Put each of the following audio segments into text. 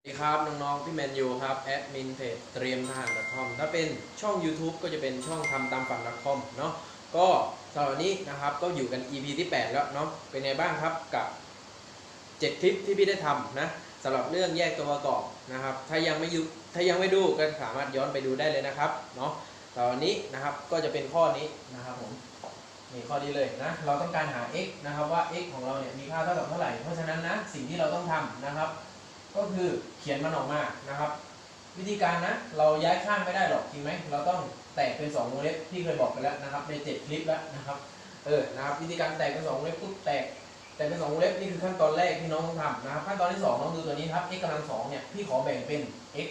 สวัสดีครับ น้อง ๆ พี่แมนยูครับ แอดมินเพจเตรียมทหาร .com ถ้าเป็นช่อง YouTube ก็จะเป็นช่องทำตามฝัน .com เนาะก็สำหรับนี้นะครับก็อยู่กัน EP ที่ 8 แล้วเนาะเป็นไงบ้างครับกับ 7 คลิปที่พี่ได้ทำนะสำหรับเรื่องแยกตัวประกอบนะครับ ถ้ายังไม่ยุถ้ายังไม่ดูก็สามารถย้อนไปดูได้เลยนะครับเนาะแต่วันนี้นะครับก็จะเป็นข้อนี้นะครับผมนี่ข้อนี้เลยนะเราต้องการหา x นะครับว่า x ของเราเนี่ยมีค่าเท่ากับเท่าไหร่เพราะฉะนั้นนะสิ่งที่เราต้องทำนะครับ ก็คือเขียนมันออกมานะครับ วิธีการนะเราย้ายข้างไม่ได้หรอกจริงไหมเราต้องแตกเป็น2วงเล็บที่เคยบอกไปแล้วนะครับ ใน 7 คลิปแล้วนะครับเออนะครับวิธีการแตกเป็น2วงเล็บปุ๊บแตกแตกเป็น2วงเล็บนี่คือขั้นตอนแรกที่น้องต้องทำนะครับขั้นตอนที่2น้องดูตัวนี้ครับ x กำลังสองเนี่ยพี่ขอแบ่งเป็น x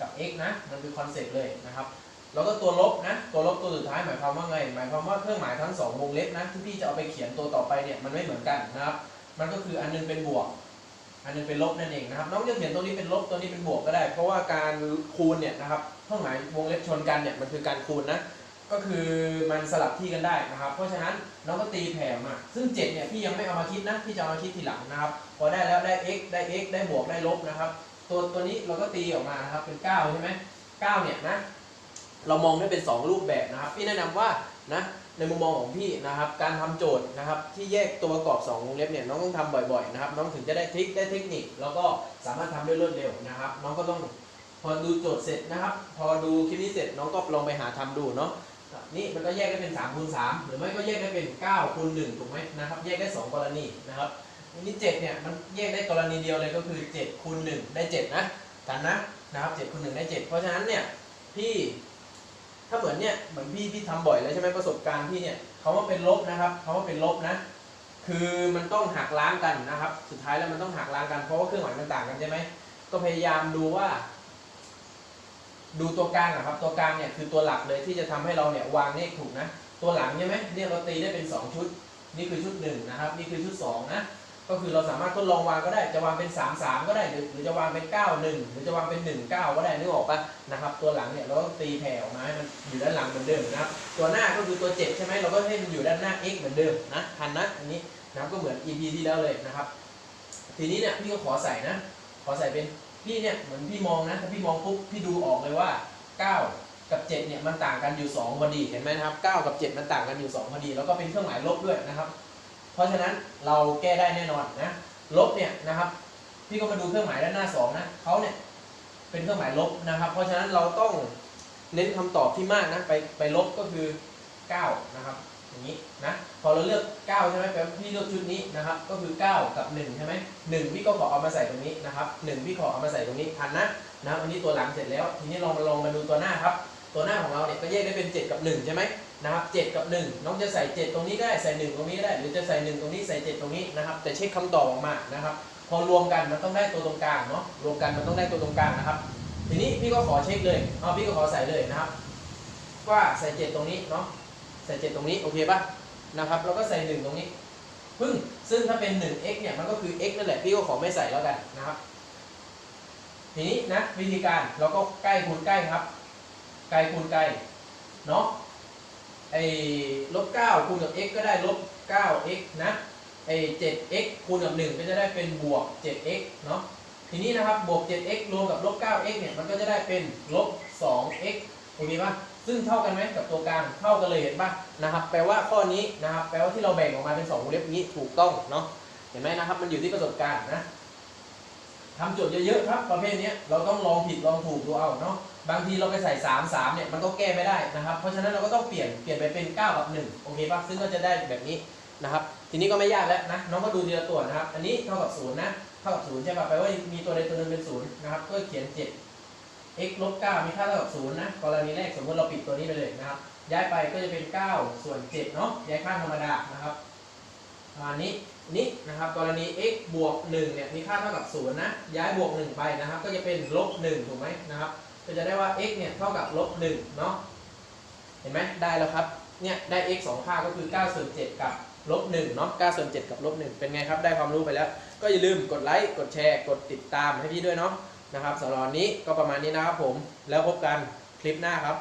กับ x นะมันคือคอนเซ็ปต์เลยนะครับแล้วก็ตัวลบนะตัวลบตัวสุดท้ายหมายความว่าไง หมายความว่าเครื่องหมายทั้งสองวงเล็บนะที่พี่จะเอาไปเขียนตัวต่อไปเนี่ยมันไม่เหมือนกันนะครับ มันก็คืออันนึงเป็นบวก อันนึงเป็นลบนั่นเองนะครับ น้องจะเขียนตัวนี้เป็นลบตัวนี้เป็นบวกก็ได้ เพราะว่าการคูณเนี่ยนะครับเครื่องหมายวงเล็บชนกันเนี่ยมันคือการคูณนะก็คือมันสลับที่กันได้นะครับ เพราะฉะนั้นน้องก็ตีแผ่มาซึ่ง 7 เนี่ยพี่ยังไม่เอามาคิดนะพี่จะเอามาคิดทีหลังนะครับ พอได้แล้วได้ x ได้ x ได้บวกได้ลบนะครับ ตัวตัวนี้เราก็ตีออกมานะครับเป็น 9 ใช่ไหม9เนี่ยนะ เรามองได้เป็น 2 รูปแบบนะครับ พี่แนะนำว่านะในมุมมองของพี่นะครับ การทำโจทย์นะครับ ที่แยกตัวประกอบ2วงเล็บเนี่ยน้องต้องทำบ่อยๆนะครับ น้องถึงจะได้ทริคได้เทคนิค แล้วก็สามารถทำได้รวดเร็วนะครับ น้องก็ต้องพอดูโจทย์เสร็จนะครับ พอดูคลิปนี้เสร็จน้องก็ลองไปหาทำดูเนาะนี่มันก็แยกได้เป็น3คูณ3หรือไม่ก็แยกได้เป็น9คูณ1ถูกไหมนะครับ แยกได้ 2 กรณีนะครับนนี้7เนี่ยมันแยกได้กรณีเดียวเลยก็คือ7คูณ1ได้ 7 นะกันนะนะครับ7คูณ1ได้ 7 เพราะฉะนั้นเนี่ยพี่ ถ้าเหมือนเนี่ยเหมือนพี่พี่ทำบ่อยแล้วใช่ไหมประสบการณ์พี่เนี่ยเขาว่าเป็นลบนะครับเขาว่าเป็นลบนะ คือมันต้องหักล้างกันนะครับ สุดท้ายแล้วมันต้องหักล้างกันเพราะว่าเครื่องหมายมันต่างกันใช่ไหมก็พยายามดูว่า ดูตัวกลางอะครับ ตัวกลางเนี่ยคือตัวหลักเลยที่จะทำให้เราเนี่ยวางเลขถูกนะ ตัวหลังใช่ไหมเนี่ยเราตีได้เป็น 2 ชุด นี่คือชุดหนึ่งนะครับนี่คือชุดสองนะ ก็คือเราสามารถทดลองวางก็ได้จะวางเป็น 3 3 ก็ได้หรือหรือจะวางเป็น 9 1 หรือจะวางเป็น 1 9 ก็ได้นึกออกปะนะครับตัวหลังเนี่ยเราก็ตีแผ่ออกมาให้มันอยู่ด้านหลังเหมือนเดิมนะครับตัวหน้าก็คือตัว 7 ใช่ไหมเราก็ให้มันอยู่ด้านหน้า x เหมือนเดิมนะทันนะอันนี้นะก็เหมือน EP ที่แล้วเลยนะครับ ทีนี้เนี่ยพี่ก็ขอใส่นะ ขอใส่เป็นพี่เนี่ยเหมือนพี่มองนะถ้าพี่มองปุ๊บพี่ดูออกเลยว่า 9กับ7เนี่ยมันต่างกันอยู่ 2 พอดีเห็นไหมนะครับ 9 กับ 7 มันต่างกันอยู่ 2 พอดี แล้วก็เป็นเครื่องหมายลบด้วยนะครับ เพราะฉะนั้นเราแก้ได้แน่นอนนะ ลบเนี่ยนะครับ พี่ก็มาดูเครื่องหมายด้านหน้า2นะเขาเนี่ยเป็นเครื่องหมายลบนะครับ เพราะฉะนั้นเราต้องเน้นคำตอบที่มากนะ ไปไปลบก็คือ9นะครับ อย่างนี้นะ พอเราเลือก9ใช่ไหมแปลว่าพี่เลือกชุดนี้นะครับ ก็คือ 9 กับ1ใช่ไหม1พี่ก็ขอเอามาใส่ตรงนี้นะครับ1พี่ขอเอามาใส่ตรงนี้ทันนะนะครับอันนี้ตัวหลังเสร็จแล้ว ทีนี้ลองมาลองมาดูตัวหน้าครับ ตัวหน้าของเราเนี่ยก็แยกได้เป็น 7 กับ 1 ใช่ไหมนะครับ7กับ 1 น้องจะใส่ 7 ตรงนี้ได้ใส่ 1 ตรงนี้ได้ หรือจะใส่ 1 ตรงนี้ใส่ 7 ตรงนี้นะครับแต่เช็คคำตอบออกมานะครับพอรวมกันมันต้องได้ตัวตรงกลางเนาะรวมกันมันต้องได้ตัวตรงกลางนะครับ ทีนี้พี่ก็ขอเช็คเลยเอาพี่ก็ขอใส่เลยนะครับ ว่าใส่ 7 ตรงนี้เนาะใส่ 7 ตรงนี้โอเคปะนะครับแล้วก็ใส่ 1 ตรงนี้พึ่งซึ่งถ้าเป็น 1x เนี่ยมันก็คือ x นั่นแหละพี่ก็ขอไม่ใส่แล้วกันนะครับทีนี้นะวิธีการเราก็ใกล้คูณใกล้ครับ กลคูณไกลเนาะไอ้ลบ9คูณกับ x ก็ได้ลบ 9x นะไอ้ 7x คูณกับ1ก็จะได้เป็นบวก 7x เนาะทีนี้นะครับบวก 7x รวมกับลบ 9x เนี่ยมันก็จะได้เป็นลบ 2x โอเคปะซึ่งเท่ากันไหมกับตัวกลางเท่ากันเลยเห็นปะนะครับแปลว่าข้อนี้นะครับแปลว่าที่เราแบ่งออกมาเป็น2วงเล็บนี้ถูกต้องเนาะเห็นไหมนะครับมันอยู่ที่ประสบการณ์นะ ทำโจทย์เยอะๆครับ ประเภทนี้เราต้องลองผิดลองถูกดูเอาเนาะบางทีเราไปใส่ 3 3เนี่ยมันก็แก้ไม่ได้นะครับ เพราะฉะนั้นเราก็ต้องเปลี่ยนเปลี่ยนไปเป็น 9 กับ 1 โอเคป่ะซึ่งก็จะได้แบบนี้นะครับ ทีนี้ก็ไม่ยากแล้วนะน้องก็ดูทีละตัวนะครับ อันนี้เท่ากับ0นะเท่ากับ0ใช่ป่ะแปลว่ามีตัวใดตัวหนึ่งเป็น0นะครับก็เขียน 7 x ลบ9มีค่าเท่ากับ0นะกรณีแรกสมมติเราปิดตัวนี้ไปเลยนะครับย้ายไปก็จะเป็น 9 ส่วน7เนาะย้ายข้างธรรมดานะครับ มาณนี้นี่นะครับกรณี x บวก1เนี่ยมีค่าเท่ากับ0นะย้ายบวก 1 ไปนะครับ ก็จะเป็นลบ1ถูกไหมนะครับก็จะได้ว่า x เนี่ยเท่ากับลบ1เนาะเห็นไหมได้แล้วครับเนี่ยได้ x 2ค่าก็คือ9ส่วน7กับลบ1เนาะ9ส่วน7กับลบ1เป็นไงครับ ได้ความรู้ไปแล้ว ก็อย่าลืมกดไลค์กดแชร์กดติดตามให้พี่ด้วยเนาะนะครับสำหรับวันนี้ก็ประมาณนี้นะครับผมแล้วพบกันคลิปหน้าครับ